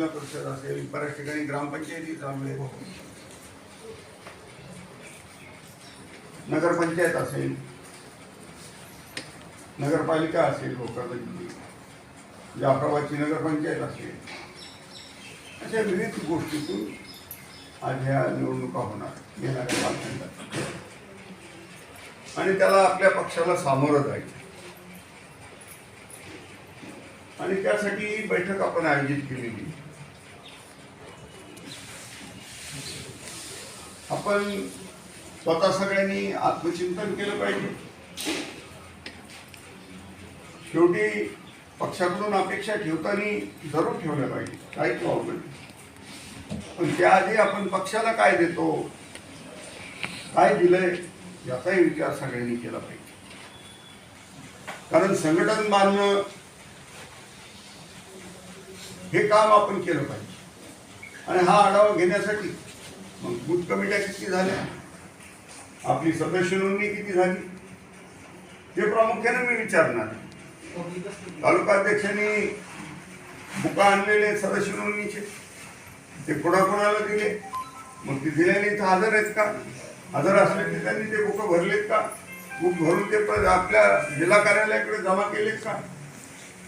जिल्हा परिषद असेल बऱ्याच ठिकाणी ग्रामपंचायती चालू आहे. नगरपंचायत असेल नगरपालिका असेल भोकरदनची जाफराबादची नगरपंचायत असेल. अशा विविध गोष्टीतून आज ह्या निवडणुका होणार येणाऱ्या कालखंडात. आणि त्याला आपल्या पक्षाला सामोरं जायचं. आणि त्यासाठी बैठक आपण आयोजित केलेली आपण स्वतः सगळ्यांनी आत्मचिंतन केलं पाहिजे. शेवटी पक्षाकडून अपेक्षा ठेवताना जरूर ठेवल्या पाहिजे. काही प्रॉब्लेम नाही. पण त्याआधी आपण पक्षाला काय देतो काय दिलंय याचाही विचार सगळ्यांनी केला पाहिजे. कारण संघटन बांधणं हे काम आपण केलं पाहिजे. आणि हा आढावा घेण्यासाठी मग बूथ कमिट्या किती झाल्या? आपली सदस्य नोंदणी किती झाली? हे प्रामुख्याने मी विचारणार तालुकाध्यक्षांनी बुका आणलेले सदस्य नोंदणीचे ते कोणाकोणाला दिले? मग ते दिल्याने इथं हजर आहेत का? हजर असले की त्यांनी ते बुकं भरलेत का? बुक भरून ते परत आपल्या जिल्हा कार्यालयाकडे जमा केलेत का?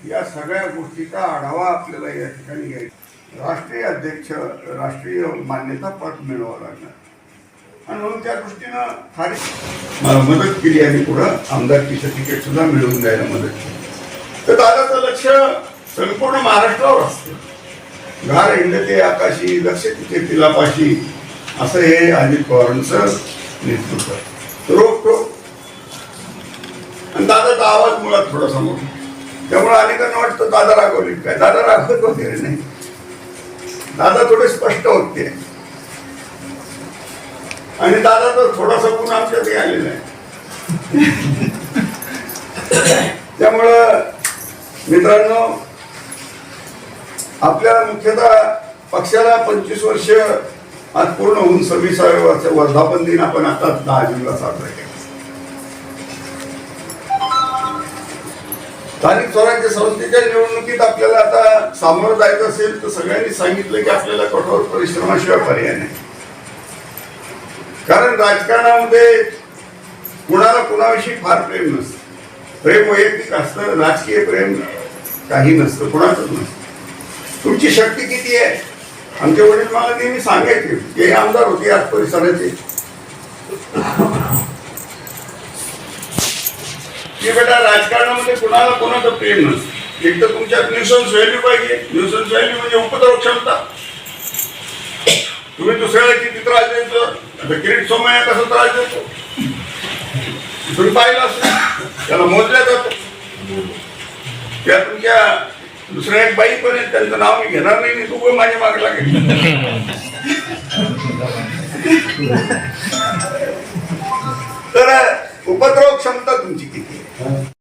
या सगळ्या गोष्टीचा आढावा आपल्याला या ठिकाणी घ्यायचा राष्ट्रीय अध्यक्ष राष्ट्रीय मान्यता पद मिळवावं लागणार. आणि म्हणून त्या दृष्टीनं फार मला मदत केली आणि पुढं आमदारकीचं तिकीट सुद्धा मिळवून द्यायला मदत केली. तर दादाचं लक्ष संपूर्ण महाराष्ट्रावर असतं. घार हिंडते आकाशी लक्ष तिथे तिलापाशी असं हे अजित पवारांचं नेतृत्व रोख टोक आणि दादाचा आवाज मुळात थोडासा मोठा. त्यामुळे अनेकांना वाटतं दादा रागवले. काय दादा रागवत वगैरे नाही. दादा थोडे स्पष्ट होते. आणि दादा तर थोडासा गुण आमच्याकडे आलेला आहे. त्यामुळं मित्रांनो आपल्या मुख्यतः पक्षाला पंचवीस वर्ष आज पूर्ण होऊन सव्वीसाव्या वर्ष वर्धापन दिन आपण आता दहा जूनला साजरा केला. स्थानिक स्वराज्य संस्थेच्या निवडणुकीत आपल्याला आता सामोरं जायचं असेल तर सगळ्यांनी सांगितलं की आपल्याला कठोर परिश्रमाशिवाय पर्याय नाही. कारण राजकारणामध्ये कुणाला कुणाविषयी फार प्रेम नसतं. प्रेम वैयक्तिक असतं राजकीय प्रेम काही नसतं कुणाचंच नसतं. तुमची शक्ती किती आहे? आमचे वडील मला नेहमी सांगायचे ते आमदार होते आज परिसराचे. की बेटा राजकारणामध्ये कुणाला कोणाचं प्रेम नसतं एक तर तुमच्यात न्यूसन्स व्हॅल्यू पाहिजे. न्यूसन्स व्हॅल्यू म्हणजे उपद्रव क्षमता. तुम्ही दुसऱ्याला किती त्रास द्यायचो आता किरीट सोमय्या कसा त्रास देतो. तुम्ही पाहिलं असेल त्याला मोजल्या जातो. त्या तुमच्या दुसऱ्या एक बाई पण आहे. त्यांचं नाव मी घेणार नाही. मी तू माझ्या मागे लागेल. तर उपद्रव क्षमता तुमची किती? आहे